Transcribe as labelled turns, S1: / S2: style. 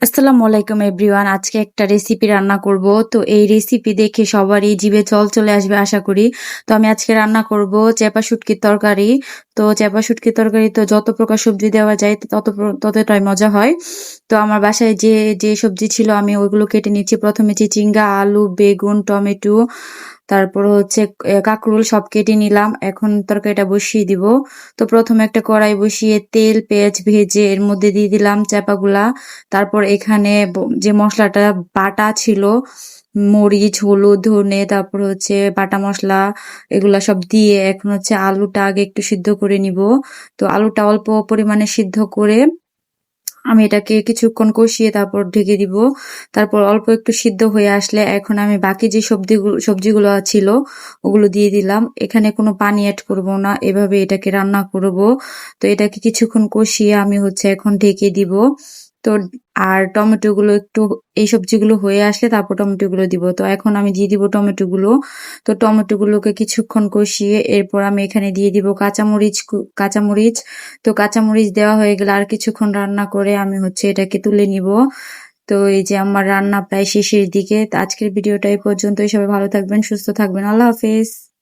S1: আসসালামু আলাইকুম, এভরিওয়ান। আজকে একটা রেসিপি রান্না করব। তো এই রেসিপি দেখে সবারই জিভে জল চলে আসবে, আশা করি। তো আমি আজকে রান্না করব চেপা শুটকির তরকারি। তো চেপা শুটকির তরকারি তো যত প্রকার সবজি দেওয়া যায়, তত ততটাই মজা হয়। তো আমার বাসায় যে যে সবজি ছিল, আমি ওইগুলো কেটে নিচ্ছি। প্রথমে চিচিঙ্গা আলু, বেগুন, টমেটো তারপর হচ্ছে কাঁকরোল সব কেটে নিলাম। এখন তরকারিটা বসিয়ে দিব। তো প্রথমে একটা কড়াই বসিয়ে তেল, পেঁয়াজ ভেজে এর মধ্যে দিয়ে দিলাম চাপাগুলা তারপর এখানে যে মশলাটা বাটা ছিল, মরিচ, হলুদ, ধনে, তারপর হচ্ছে বাটা মশলা, এগুলা সব দিয়ে এখন হচ্ছে আলুটা আগে একটু সিদ্ধ করে নিব। তো আলুটা অল্প পরিমাণে সিদ্ধ করে আমি এটাকে কিছুক্ষণ কষিয়ে তারপর ঢেকে দিব। তারপর অল্প একটু সিদ্ধ হয়ে আসলে এখন আমি বাকি যে সবজিগুলো সবজিগুলো ছিল, ওগুলো দিয়ে দিলাম। এখানে কোনো পানি অ্যাড করব না, এভাবে এটাকে রান্না করব। তো এটাকে কিছুক্ষণ কষিয়ে আমি হচ্ছে এখন ঢেকে দিব। তো আর টমেটো গুলো একটু, এই সবজিগুলো হয়ে আসলে তারপর টমেটো গুলো দিব। তো এখন আমি দিয়ে দিব টমেটো গুলো তো টমেটো গুলোকে কিছুক্ষণ কষিয়ে এরপর আমি এখানে দিয়ে দিব কাঁচামরিচ কাঁচামরিচ। তো কাঁচামরিচ দেওয়া হয়ে গেলে আর কিছুক্ষণ রান্না করে আমি হচ্ছে এটাকে তুলে নিব। তো এই যে আমার রান্না প্রায় শেষের দিকে। আজকের ভিডিওটা এই পর্যন্তই। সবাই ভালো থাকবেন, সুস্থ থাকবেন। আল্লাহ হাফেজ।